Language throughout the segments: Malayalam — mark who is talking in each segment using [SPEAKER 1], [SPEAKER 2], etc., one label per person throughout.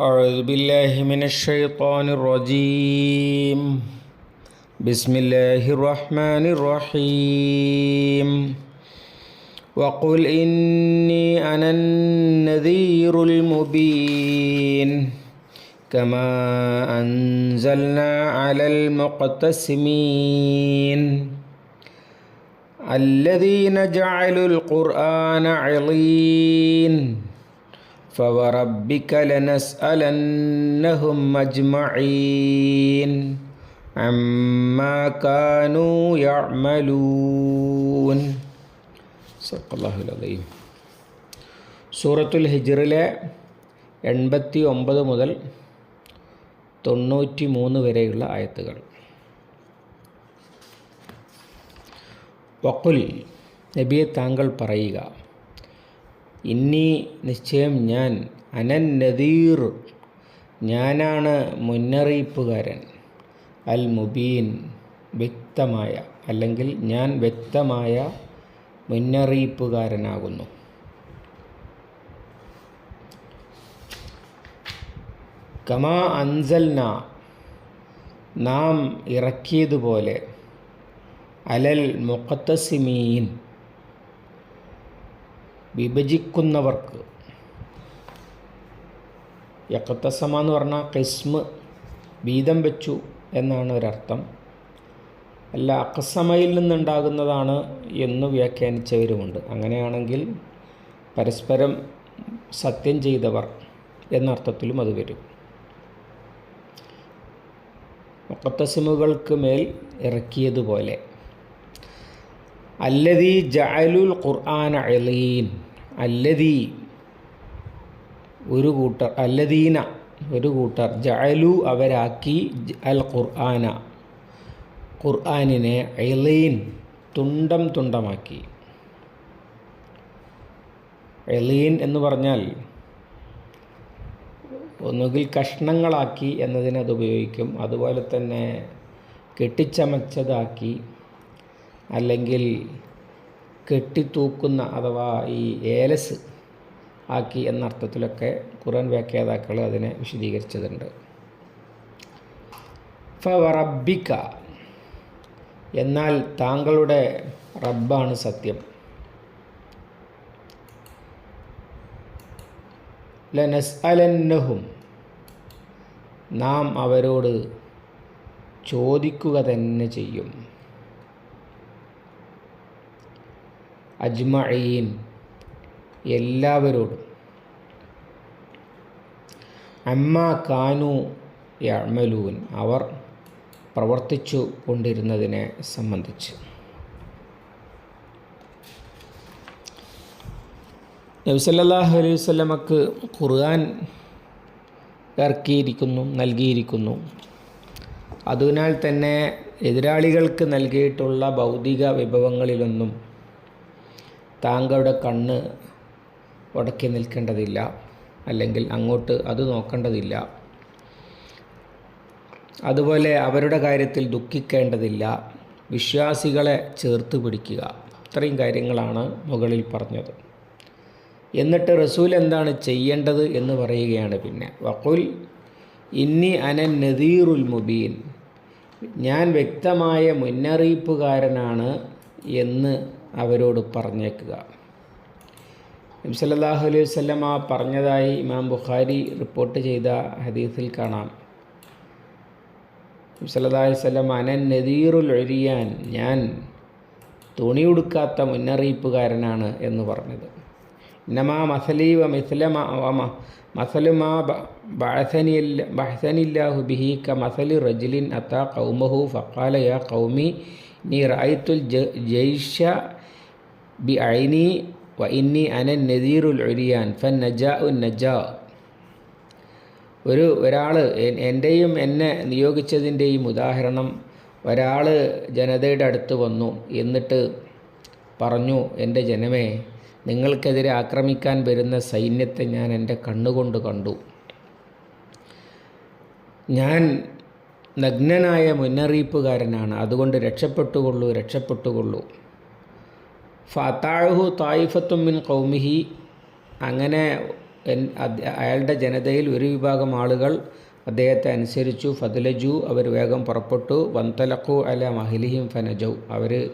[SPEAKER 1] أعوذ بالله من الشيطان الرجيم. بسم الله الرحمن الرحيم. وقل إني أنا النذير المبين. كما أنزلنا على المقتسمين. الذين جعلوا القرآن عظيم فوربك لنسألنهم أجمعين عما كانوا يعملون صدق الله العظيم സൂറത്തുൽ ഹിജറിലെ എൺപത്തി ഒമ്പത് മുതൽ തൊണ്ണൂറ്റി മൂന്ന് വരെയുള്ള ആയത്തുകൾ വക്കുൽ നബിയെ താങ്കൾ പറയുക ഇന്നി നിശ്ചയം ഞാൻ അനൻ നദീർ ഞാനാണ് മുന്നറിയിപ്പുകാരൻ. അൽ മുബീൻ വ്യക്തമായ അല്ലെങ്കിൽ ഞാൻ വ്യക്തമായ മുന്നറിയിപ്പുകാരനാകുന്നു. കമാ അൻസൽന നാം ഇറക്കിയതുപോലെ അലൽ മുഖത്തസിമീൻ വിഭജിക്കുന്നവർക്ക്. യക്കത്തസമ എന്ന് പറഞ്ഞാൽ കിസ്മ് വീതം വെച്ചു എന്നാണ് ഒരർത്ഥം. അല്ല അക്കസമയിൽ നിന്നുണ്ടാകുന്നതാണ് എന്ന് വ്യാഖ്യാനിച്ചവരുമുണ്ട്. അങ്ങനെയാണെങ്കിൽ പരസ്പരം സത്യം ചെയ്തവർ എന്നർത്ഥത്തിലും അത് വരും. മുക്കത്തസിമുകൾക്ക് മേൽ ഇറക്കിയതുപോലെ അല്ലദീ ജഅലുൽ ഖുർആൻ അലീൻ. അല്ലതി ഒരു കൂട്ടർ അല്ലദീന ഒരു കൂട്ടർ ജഅലു അവരാക്കി അൽ ഖുർആന. ഖുർആാനിനെ അലീൻ തുണ്ടം തുണ്ടമാക്കി. എലീൻ എന്ന് പറഞ്ഞാൽ ഒന്നുകിൽ കഷ്ണങ്ങളാക്കി എന്നതിനത് ഉപയോഗിക്കും അതുപോലെ തന്നെ കെട്ടിച്ചമച്ചതാക്കി. അല്ലെങ്കിൽ കെട്ടിത്തൂക്കുന്ന അഥവാ ഈ ഏലസ് ആക്കി എന്ന അർത്ഥത്തിലൊക്കെ ഖുർആൻ വ്യാഖ്യാതാക്കൾ അതിനെ വിശദീകരിച്ചതുണ്ട്. ഫറബിക്ക എന്നാൽ താങ്കളുടെ റബ്ബാണ് സത്യം. ലനസ് അലന്നഹും നാം അവരോട് ചോദിക്കുക തന്നെ ചെയ്യും. അജ്മഈൻ. എല്ലാവരോടും. അമ്മ കാനു യമലൂൻ അവർ പ്രവർത്തിച്ചു കൊണ്ടിരുന്നതിനെ സംബന്ധിച്ച്. നബ്സല്ലാഹു അലൈഹി വല്ലമക്ക് ഖുർആൻ ഇറക്കിയിരിക്കുന്നു നൽകിയിരിക്കുന്നു. അതിനാൽ തന്നെ എതിരാളികൾക്ക് നൽകിയിട്ടുള്ള ഭൗതിക വിഭവങ്ങളിലൊന്നും താങ്കളുടെ കണ്ണ് ഉടക്കി നിൽക്കേണ്ടതില്ല. അല്ലെങ്കിൽ അങ്ങോട്ട് അത് നോക്കേണ്ടതില്ല. അതുപോലെ അവരുടെ കാര്യത്തിൽ ദുഃഖിക്കേണ്ടതില്ല. വിശ്വാസികളെ ചേർത്ത് പിടിക്കുക. ഇത്രയും കാര്യങ്ങളാണ് മുകളിൽ പറഞ്ഞത്. എന്നിട്ട് റസൂൽ എന്താണ് ചെയ്യേണ്ടത് എന്ന് പറയുകയാണ് പിന്നെ. വക്കുൽ ഇന്നി അനൻ നദീറുൽ മുബീൻ. ഞാൻ വ്യക്തമായ മുന്നറിയിപ്പുകാരനാണ് എന്ന് അവരോട് പറഞ്ഞേക്കുക. നബി സല്ലല്ലാഹു അലൈഹി വസല്ലമ പറഞ്ഞതായി ഇമാം ബുഖാരി റിപ്പോർട്ട് ചെയ്ത ഹദീസിൽ കാണാം. നബി സല്ലല്ലാഹു അലൈഹി വസല്ലമ അനൻ നദീറുൽ ഒഴിയാൻ ഞാൻ തുണിയുടുക്കാത്ത മുന്നറിയിപ്പുകാരനാണ് എന്ന് പറഞ്ഞത്. ഇന്നമാ മസലി വ മിസ്ലമ മസലുമാ ബഅസനില്ല ബഹസനില്ലാഹു ബിഹി ക മസലി റജുലിൻ അത്ത കൗമഹു ഫക്കാല യാ കൗമി നീ റായിത്തുൽ ജയ്ഷ ബി ഐനി വ ഇന്നി അനൻ നദീറുൽ ഒരിയാൻ ഫൻ നജാ ഉൻ നജാ ഒരു ഒരാൾ എന്റെയും എന്നെ നിയോഗിച്ചതിന്റെയും ഉദാഹരണം ഒരാൾ ജനതയുടെ അടുത്ത് വന്നു എന്നിട്ട് പറഞ്ഞു എന്റെ ജനമേ നിങ്ങൾക്കെതിരെ ആക്രമിക്കാൻ വരുന്ന സൈന്യത്തെ ഞാൻ എന്റെ കണ്ണുകൊണ്ട് കണ്ടു. ഞാൻ നഗ്നനായ മുന്നറിയിപ്പുകാരനാണ്. അതുകൊണ്ട് രക്ഷപ്പെട്ടുകൊള്ളൂ രക്ഷപ്പെട്ടുകൊള്ളൂ. ഫത്താഹു തായിഫത്തും മിൻ കൗമിഹി അങ്ങനെ അയാളുടെ ജനതയിൽ ഒരു വിഭാഗം ആളുകൾ അദ്ദേഹത്തെ അനുസരിച്ചു. ഫതിലജു അവർ വേഗം പുറപ്പെട്ടു. വന്തലക്കു അല മഹിലിഹിം ഫനജു. അവർ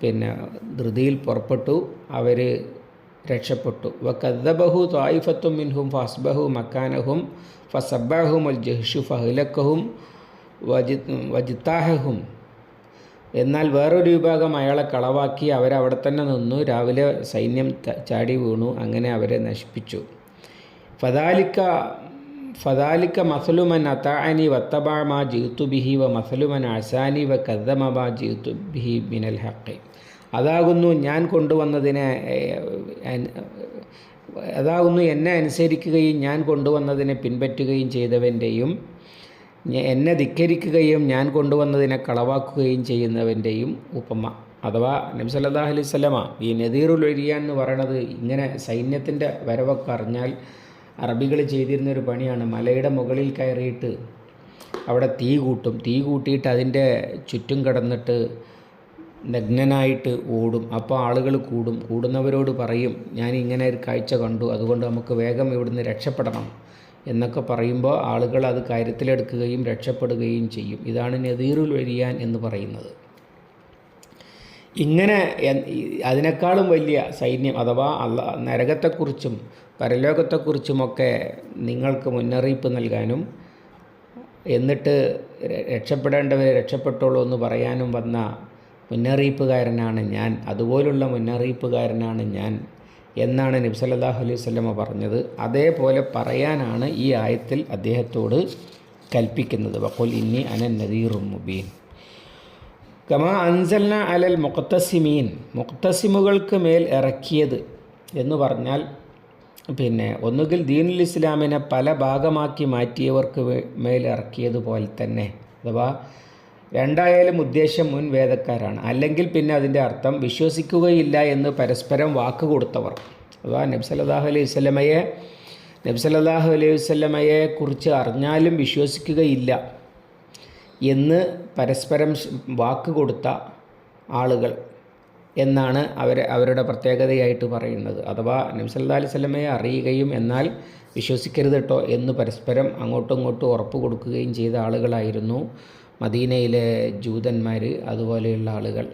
[SPEAKER 1] പിന്നെ ധൃതിയിൽ പുറപ്പെട്ടു. അവർ രക്ഷപ്പെട്ടു. വ കദ്ദബഹു തായിഫത്തും മിൻഹും ഫസ്ബഹു മക്കാനഹും ഫസബ്ബഹും അൽ ജഹ്ഷു ഫഹ്ലക്കഹും വജി വജിത്താഹും എന്നാൽ വേറൊരു വിഭാഗം അയാളെ കളവാക്കി അവരവിടെ തന്നെ നിന്നു. രാവിലെ സൈന്യം ചാടി വീണു. അങ്ങനെ അവരെ നശിപ്പിച്ചു. ഫദാലിക്ക ഫദാലിക്ക മസലുമൻ അതാനി വത്തബാമ ജീത്തു ബിഹി വ മസലുമൻ അസാനി വ കദ്ദമബ ജീത്തു ബിഹി മിനൽ ഹക്കി അതാകുന്നു ഞാൻ കൊണ്ടുവന്നതിനെ അതാകുന്നു എന്നെ അനുസരിക്കുകയും ഞാൻ കൊണ്ടുവന്നതിനെ പിൻപറ്റുകയും ചെയ്തവന്റെയും എന്നെ ധിക്കരിക്കുകയും ഞാൻ കൊണ്ടുവന്നതിനെ കളവാക്കുകയും ചെയ്യുന്നവന്റെയും ഉപമ അഥവാ നബി സല്ലാ അലൈഹി സ്വലമ ഈ നദീറുൽ ഒരിയാൻ എന്ന് പറയണത് ഇങ്ങനെ സൈന്യത്തിന്റെ വരവൊക്കെ അറിഞ്ഞാൽ അറബികൾ ചെയ്തിരുന്ന ഒരു പണിയാണ്. മലയുടെ മുകളിൽ കയറിയിട്ട് അവിടെ തീ കൂട്ടും. തീ കൂട്ടിയിട്ട് അതിന്റെ ചുറ്റും കിടന്നിട്ട് നഗ്നനായിട്ട് ഓടും. അപ്പോൾ ആളുകൾ കൂടും. കൂടുന്നവരോട് പറയും ഞാൻ ഇങ്ങനെ ഒരു കാഴ്ച കണ്ടു. അതുകൊണ്ട് നമുക്ക് വേഗം ഇവിടുന്ന് രക്ഷപ്പെടണം. എന്നൊക്കെ പറയുമ്പോൾ ആളുകൾ അത് കാര്യത്തിലെടുക്കുകയും രക്ഷപ്പെടുകയും ചെയ്യും. ഇതാണ് നദീറുൽ വരിയാൻ എന്ന് പറയുന്നത്. ഇങ്ങനെ അതിനേക്കാളും വലിയ സൈന്യം അഥവാ അല്ല നരകത്തെക്കുറിച്ചും പരലോകത്തെക്കുറിച്ചുമൊക്കെ നിങ്ങൾക്ക് മുന്നറിയിപ്പ് നൽകാനും എന്നിട്ട് രക്ഷപ്പെടേണ്ടവരെ രക്ഷപ്പെട്ടുള്ളൂ എന്ന് പറയാനും വന്ന മുന്നറിയിപ്പുകാരനാണ് ഞാൻ. അതുപോലുള്ള മുന്നറിയിപ്പുകാരനാണ് ഞാൻ. എന്നാണ് നബി സല്ലല്ലാഹു അലൈഹി വസല്ലമ പറഞ്ഞത്. അതേപോലെ പറയാനാണ് ഈ ആയത്തിൽ അദ്ദേഹത്തോട് കൽപ്പിക്കുന്നത്. വഖുൽ ഇന്നി അനൻ നദീറും മുബീൻ. കമാ അൻസൽന അലൽ മുക്തസിമീൻ മുക്തസിമുകൾക്ക് മേൽ ഇറക്കിയത് എന്ന് പറഞ്ഞാൽ പിന്നെ ഒന്നുകിൽ ദീനുൽ ഇസ്ലാമിനെ പല ഭാഗമാക്കി മാറ്റിയവർക്ക് മേൽ ഇറക്കിയതുപോലെ തന്നെ അഥവാ രണ്ടായാലും ഉദ്ദേശം മുൻ വേദക്കാരാണ്. അല്ലെങ്കിൽ പിന്നെ അതിന്റെ അർത്ഥം വിശ്വസിക്കുകയില്ല എന്ന് പരസ്പരം വാക്ക് കൊടുത്തവർ. അഥവാ നബി സല്ലല്ലാഹു അലൈഹി വസല്ലമയെ നബി സല്ലല്ലാഹു അലൈഹി വല്ലമയെ കുറിച്ച് അറിഞ്ഞാലും വിശ്വസിക്കുകയില്ല എന്ന് പരസ്പരം വാക്ക് കൊടുത്ത ആളുകൾ എന്നാണ് അവർ അവരുടെ പ്രത്യേകതയായിട്ട് പറയുന്നത്. അഥവാ നബി സല്ലല്ലാഹു അലൈഹി വസല്ലമയെ അറിയുകയും എന്നാൽ വിശ്വസിക്കരുത് കേട്ടോ എന്ന് പരസ്പരം അങ്ങോട്ടും ഇങ്ങോട്ടും ഉറപ്പ് കൊടുക്കുകയും ചെയ്ത ആളുകളായിരുന്നു മദീനയിലെ ജൂതന്മാർ അതുപോലെയുള്ള ആളുകൾ.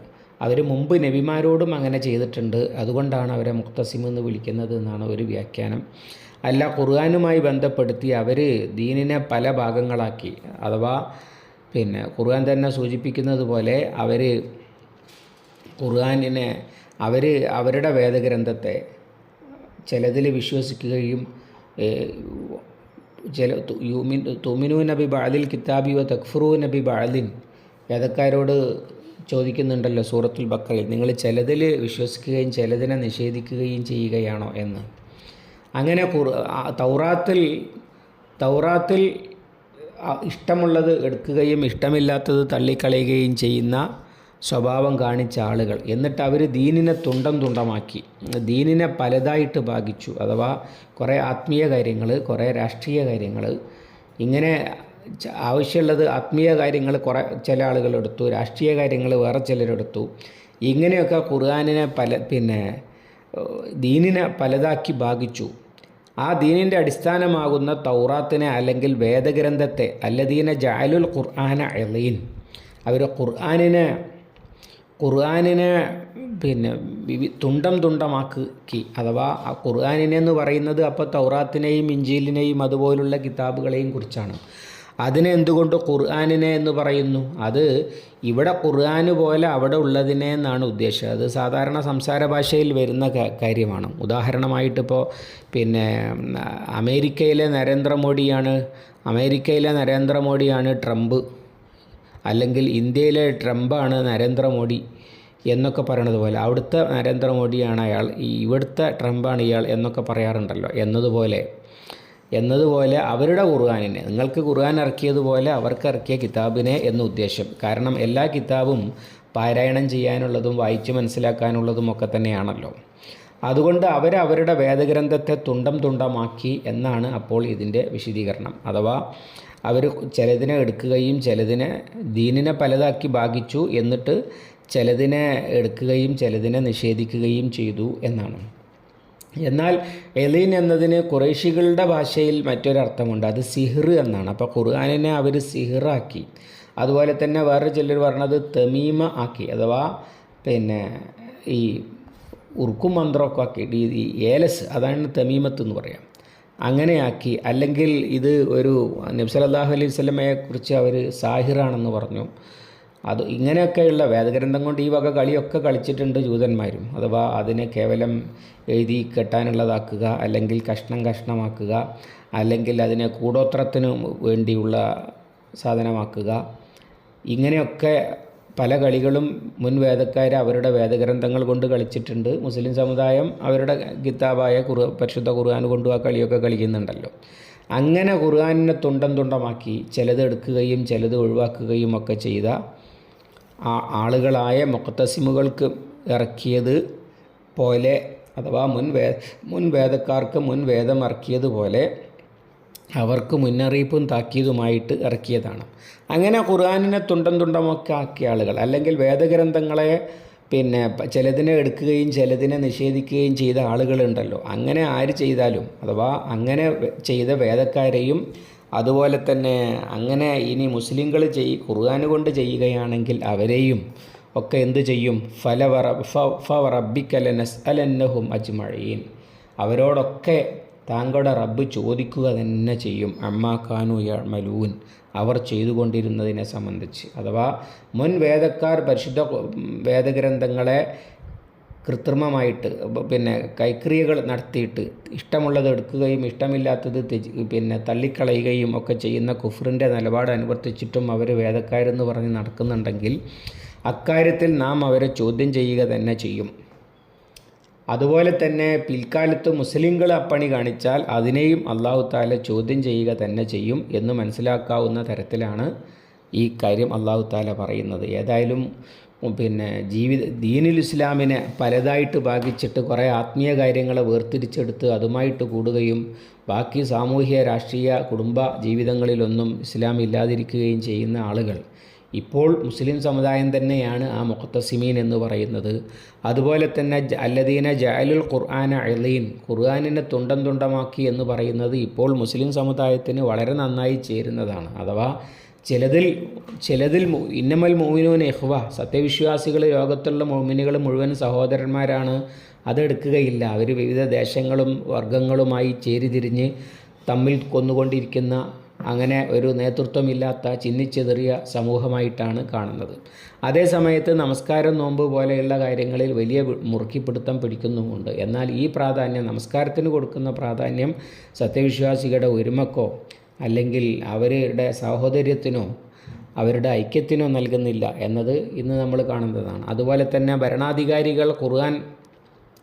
[SPEAKER 1] അവർ മുമ്പ് നബിമാരോടും അങ്ങനെ ചെയ്തിട്ടുണ്ട്. അതുകൊണ്ടാണ് അവരെ മുക്തസിം എന്ന് വിളിക്കുന്നത് എന്നാണ് ഒരു വ്യാഖ്യാനം. അല്ല ഖുർആാനുമായി ബന്ധപ്പെടുത്തി അവർ ദീനിനെ പല ഭാഗങ്ങളാക്കി. അഥവാ പിന്നെ ഖുർആൻ തന്നെ സൂചിപ്പിക്കുന്നത് പോലെ അവർ ഖുർആാനിനെ അവർ അവരുടെ വേദഗ്രന്ഥത്തെ ചിലതിൽ വിശ്വസിക്കുകയും ചില യുമിൻ തുമിനു നബി ബാലിൽ കിതാബി വ തഖ്ഫുറു നബി ബാലിൻ വേദക്കാരോട് ചോദിക്കുന്നുണ്ടല്ലോ സൂറത്തുൽ ബക്കറിൽ നിങ്ങൾ ചിലതിൽ വിശ്വസിക്കുകയും ചിലതിനെ നിഷേധിക്കുകയും ചെയ്യുകയാണോ എന്ന്? അങ്ങനെ തൗറാത്തിൽ തൗറാത്തിൽ ഇഷ്ടമുള്ളത് എടുക്കുകയും ഇഷ്ടമില്ലാത്തത് തള്ളിക്കളയുകയും ചെയ്യുന്ന സ്വഭാവം കാണിച്ച ആളുകൾ. എന്നിട്ട് അവർ ദീനിനെ തുണ്ടം തുണ്ടമാക്കി. ദീനിനെ പലതായിട്ട് ഭാഗിച്ചു. അഥവാ കുറേ ആത്മീയ കാര്യങ്ങൾ കുറേ രാഷ്ട്രീയ കാര്യങ്ങൾ ഇങ്ങനെ ആവശ്യമുള്ളത് ആത്മീയ കാര്യങ്ങൾ കുറേ ചില ആളുകൾ എടുത്തു രാഷ്ട്രീയ കാര്യങ്ങൾ വേറെ ചിലരെടുത്തു ഇങ്ങനെയൊക്കെ ഖുർആാനിനെ പല പിന്നെ ദീനിനെ പലതാക്കി ഭാഗിച്ചു. ആ ദീനിന്റെ അടിസ്ഥാനമാകുന്ന തൗറാത്തിനെ അല്ലെങ്കിൽ വേദഗ്രന്ഥത്തെ അല്ലദീന ജാലുൽ ഖുർആാന അലീൻ. അവർ ഖുർആാനിനെ ഖുർആാനിനെ പിന്നെ തുണ്ടം തുണ്ടമാക്കി അഥവാ ആ ഖുർആാനിനെ എന്ന് പറയുന്നത് അപ്പോൾ തൗറാത്തിനെയും ഇഞ്ചീലിനെയും അതുപോലുള്ള കിതാബുകളെയും കുറിച്ചാണ്. അതിനെ എന്തുകൊണ്ട് ഖുർആാനിനെ എന്ന് പറയുന്നു? അത് ഇവിടെ ഖുർആാന് പോലെ അവിടെ ഉള്ളതിനെ എന്നാണ് ഉദ്ദേശം അത് സാധാരണ സംസാര ഭാഷയിൽ വരുന്ന കാര്യമാണ്. ഉദാഹരണമായിട്ടിപ്പോൾ പിന്നെ അമേരിക്കയിലെ നരേന്ദ്രമോദിയാണ് അമേരിക്കയിലെ നരേന്ദ്രമോദിയാണ് ട്രംപ്. അല്ലെങ്കിൽ ഇന്ത്യയിലെ ട്രംപാണ് നരേന്ദ്രമോദി എന്നൊക്കെ പറയണത് പോലെ അവിടുത്തെ നരേന്ദ്രമോദിയാണ് അയാൾ ഇവിടുത്തെ ട്രംപാണ് ഇയാൾ എന്നൊക്കെ പറയാറുണ്ടല്ലോ എന്നതുപോലെ. എന്നതുപോലെ അവരുടെ ഖുർആാനിനെ നിങ്ങൾക്ക് ഖുർആൻ ഇറക്കിയതുപോലെ അവർക്ക് ഇറക്കിയ കിതാബിനെ എന്ന ഉദ്ദേശം. കാരണം എല്ലാ കിതാബും പാരായണം ചെയ്യാനുള്ളതും വായിച്ച് മനസ്സിലാക്കാനുള്ളതും ഒക്കെ തന്നെയാണല്ലോ. അതുകൊണ്ട് അവർ അവരുടെ വേദഗ്രന്ഥത്തെ തുണ്ടം തുണ്ടമാക്കി എന്നാണ് അപ്പോൾ ഇതിന്റെ വിശദീകരണം. അഥവാ അവർ ചിലതിനെ എടുക്കുകയും ചിലതിനെ ദീനിനെ പലതാക്കി ഭാഗിച്ചു എന്നിട്ട് ചിലതിനെ എടുക്കുകയും ചിലതിനെ നിഷേധിക്കുകയും ചെയ്തു എന്നാണ്. എന്നാൽ എലീൻ എന്നതിന് കുറേശികളുടെ ഭാഷയിൽ മറ്റൊരർത്ഥമുണ്ട്. അത് സിഹിർ എന്നാണ്. അപ്പോൾ ഖുർആാനിനെ അവർ സിഹിറാക്കി. അതുപോലെ തന്നെ വേറെ ചിലർ പറഞ്ഞത് തമീമ ആക്കി അഥവാ പിന്നെ ഈ ഉറുക്കും മന്ത്രമൊക്കെ ആക്കി. ഈ ഏലസ് അതാണ് തമീമത്ത് എന്ന് പറയാം. അങ്ങനെയാക്കി. അല്ലെങ്കിൽ ഇത് ഒരു നബ്സലല്ലാഹു അലൈഹി സ്വലമയെ കുറിച്ച് അവർ സാഹിറാണെന്ന് പറഞ്ഞു. അത് ഇങ്ങനെയൊക്കെയുള്ള വേദഗ്രന്ഥം കൊണ്ട് ഈ വക കളിയൊക്കെ കളിച്ചിട്ടുണ്ട് ജൂതന്മാരും. അഥവാ അതിനെ കേവലം എഴുതി കെട്ടാനുള്ളതാക്കുക അല്ലെങ്കിൽ കഷ്ണം കഷ്ണമാക്കുക അല്ലെങ്കിൽ അതിനെ കൂടോത്രത്തിനു വേണ്ടിയുള്ള സാധനമാക്കുക. ഇങ്ങനെയൊക്കെ പല കളികളും മുൻ വേദക്കാർ അവരുടെ വേദഗ്രന്ഥങ്ങൾ കൊണ്ട് കളിച്ചിട്ടുണ്ട്. മുസ്ലിം സമുദായം അവരുടെ കിതാബായ കുറു പരിശുദ്ധ ഖുർആൻ കൊണ്ടും ആ കളിയൊക്കെ കളിക്കുന്നുണ്ടല്ലോ. അങ്ങനെ ഖുർആാനിനെ തുണ്ടം തുണ്ടമാക്കി ചിലത് എടുക്കുകയും ചിലത് ഒഴിവാക്കുകയും ഒക്കെ ചെയ്ത ആ ആളുകളായ മുഖത്തസിമുകൾക്ക് ഇറക്കിയത് പോലെ അഥവാ മുൻ വേ മുൻ വേദക്കാർക്ക് മുൻ വേദം ഇറക്കിയതുപോലെ അവർക്ക് മുന്നറിയിപ്പും താക്കീതുമായിട്ട് ഇറക്കിയതാണ്. അങ്ങനെ ഖുർആാനിനെ തുണ്ടം തുണ്ടമൊക്കെ ആക്കിയ ആളുകൾ അല്ലെങ്കിൽ വേദഗ്രന്ഥങ്ങളെ പിന്നെ ചിലതിനെ എടുക്കുകയും ചിലതിനെ നിഷേധിക്കുകയും ചെയ്ത ആളുകളുണ്ടല്ലോ. അങ്ങനെ ആര് ചെയ്താലും അഥവാ അങ്ങനെ ചെയ്ത വേദക്കാരെയും അതുപോലെ തന്നെ അങ്ങനെ ഇനി മുസ്ലിങ്ങൾ ചെയ് ഖുർആാന് കൊണ്ട് ചെയ്യുകയാണെങ്കിൽ അവരെയും ഒക്കെ എന്ത് ചെയ്യും? ഫല വറ ഫ റബ്ബിക്കല നസ് അലന്നഹും അജ്മഴീൻ അവരോടൊക്കെ താങ്കളുടെ റബ്ബ് ചോദിക്കുക തന്നെ ചെയ്യും. അമ്മാ ഖാനു യമലൂൻ അവർ ചെയ്തുകൊണ്ടിരുന്നതിനെ സംബന്ധിച്ച്. അഥവാ മുൻ വേദക്കാർ പരിശുദ്ധ വേദഗ്രന്ഥങ്ങളെ കൃത്രിമമായിട്ട് പിന്നെ കൈക്രിയകൾ നടത്തിയിട്ട് ഇഷ്ടമുള്ളത് എടുക്കുകയും ഇഷ്ടമില്ലാത്തത് പിന്നെ തള്ളിക്കളയുകയും ഒക്കെ ചെയ്യുന്ന കുഫറിന്റെ നിലപാട് അനുവർത്തിച്ചിട്ടും അവർ വേദക്കാരെന്ന് പറഞ്ഞ് നടക്കുന്നുണ്ടെങ്കിൽ അക്കാര്യത്തിൽ നാം അവരെ ചോദ്യം ചെയ്യുക തന്നെ ചെയ്യും. അതുപോലെ തന്നെ പിൽക്കാലത്ത് മുസ്ലിങ്ങൾ അപ്പണി കാണിച്ചാൽ അതിനെയും അള്ളാഹു താല ചോദ്യം ചെയ്യുക തന്നെ ചെയ്യും എന്ന് മനസ്സിലാക്കാവുന്ന തരത്തിലാണ് ഈ കാര്യം അള്ളാഹു താല പറയുന്നത്. ഏതായാലും പിന്നെ ജീവിത ദീനിൽ ഇസ്ലാമിനെ പലതായിട്ട് ഭാഗിച്ചിട്ട് കുറേ ആത്മീയ കാര്യങ്ങളെ വേർതിരിച്ചെടുത്ത് അതുമായിട്ട് കൂടുകയും ബാക്കി സാമൂഹ്യ രാഷ്ട്രീയ കുടുംബ ജീവിതങ്ങളിലൊന്നും ഇസ്ലാം ഇല്ലാതിരിക്കുകയും ചെയ്യുന്ന ആളുകൾ. ഇപ്പോൾ മുസ്ലിം സമുദായം തന്നെയാണ് ആ മുഖത്തസിമീൻ എന്ന് പറയുന്നത്. അതുപോലെ തന്നെ അല്ലദീന ജഅലുൽ ഖുർആന അലീൻ ഖുർആാനിനെ തുണ്ടം തുണ്ടമാക്കി എന്ന് പറയുന്നത് ഇപ്പോൾ മുസ്ലിം സമുദായത്തിന് വളരെ നന്നായി ചേരുന്നതാണ്. അഥവാ ചിലതിൽ ചിലതിൽ ഇന്നമൽ മോമിനൂൻ എഹ്വ സത്യവിശ്വാസികൾ ലോകത്തുള്ള മോമിനുകൾ മുഴുവൻ സഹോദരന്മാരാണ് അതെടുക്കുകയില്ല. അവർ വിവിധ ദേശങ്ങളും വർഗങ്ങളുമായി ചേരിതിരിഞ്ഞ് തമ്മിൽ കൊന്നുകൊണ്ടിരിക്കുന്ന അങ്ങനെ ഒരു നേതൃത്വമില്ലാത്ത ചിന്നിച്ചെറിയ സമൂഹമായിട്ടാണ് കാണുന്നത്. അതേസമയത്ത് നമസ്കാരം നോമ്പ് പോലെയുള്ള കാര്യങ്ങളിൽ വലിയ മുറുക്കിപ്പിടുത്തം പിടിക്കുന്നുമുണ്ട്. എന്നാൽ ഈ പ്രാധാന്യം നമസ്കാരത്തിന് കൊടുക്കുന്ന പ്രാധാന്യം സത്യവിശ്വാസികളുടെ ഒരുമക്കോ അല്ലെങ്കിൽ അവരുടെ സാഹോദര്യത്തിനോ അവരുടെ ഐക്യത്തിനോ നൽകുന്നില്ല എന്നത് ഇന്ന് നമ്മൾ കാണുന്നതാണ്. അതുപോലെ തന്നെ ഭരണാധികാരികൾ ഖുർആൻ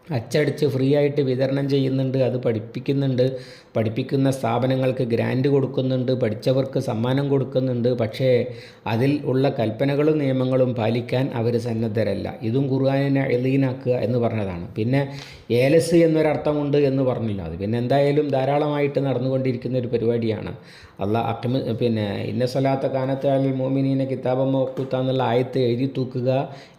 [SPEAKER 1] അച്ചടിച്ച് ഫ്രീ ആയിട്ട് വിതരണം ചെയ്യുന്നുണ്ട് അത് പഠിപ്പിക്കുന്നുണ്ട്. പഠിപ്പിക്കുന്ന സ്ഥാപനങ്ങൾക്ക് ഗ്രാൻഡ് കൊടുക്കുന്നുണ്ട് പഠിച്ചവർക്ക് സമ്മാനം കൊടുക്കുന്നുണ്ട്. പക്ഷേ അതിൽ ഉള്ള കൽപ്പനകളും നിയമങ്ങളും പാലിക്കാൻ അവർ സന്നദ്ധരല്ല. ഇതും ഖുർആാനിനെ എലീനാക്കുക എന്ന് പറഞ്ഞതാണ്. പിന്നെ ഏലസ് എന്നൊരർത്ഥമുണ്ട് എന്ന് പറഞ്ഞില്ല. അത് പിന്നെ എന്തായാലും ധാരാളമായിട്ട് നടന്നുകൊണ്ടിരിക്കുന്ന ഒരു പരിപാടിയാണ്. അല്ല അക്മ പിന്നെ ഇന്ന സ്വലാത്ത കാനത്ത് അൽ മോമിനീനെ കിതാബമ്മ കുത്താന്നുള്ള എന്നുള്ള ആയത്ത് എഴുതി തൂക്കുക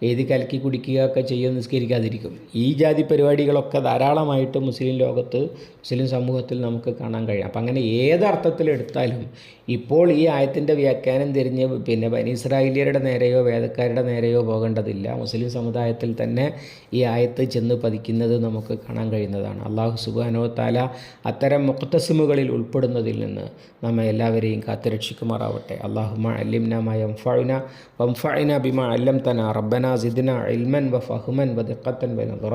[SPEAKER 1] എഴുതി കലക്കി കുടിക്കുക ഒക്കെ ചെയ്യുക നിസ്കരിക്കാതിരിക്കും. ഈ ജാതി പരിപാടികളൊക്കെ ധാരാളമായിട്ട് മുസ്ലിം ലോകത്ത് മുസ്ലിം സമൂഹത്തിൽ നമുക്ക് കാണാൻ കഴിയും. അപ്പം അങ്ങനെ ഏതർത്ഥത്തിലെടുത്താലും ഇപ്പോൾ ഈ ആയത്തിന്റെ വ്യാഖ്യാനം തിരിഞ്ഞ് പിന്നെ ബനീസ്രായേലിയരുടെ നേരെയോ വേദക്കാരുടെ നേരെയോ പോകേണ്ടതില്ല. മുസ്ലിം സമുദായത്തിൽ തന്നെ ഈ ആയത്ത് ചെന്ന് പതിക്കുന്നത് നമുക്ക് കാണാൻ കഴിയുന്നതാണ്. അള്ളാഹു സുബാനോ താല അത്തരം മുക്തസിമുകളിൽ ഉൾപ്പെടുന്നതിൽ നിന്ന് നമ്മെ എല്ലാവരെയും കാത്തുരക്ഷിക്കുമാറാവട്ടെ. അള്ളാഹുമ അല്ലിംന യംഫഅന വംഫഴിന ബിമ അല്ലം തന റബ്ബന സിദ്ന ഇൽമൻ വ ഫഹ്മൻ വ ദിഖത്തൻ വ നദറ.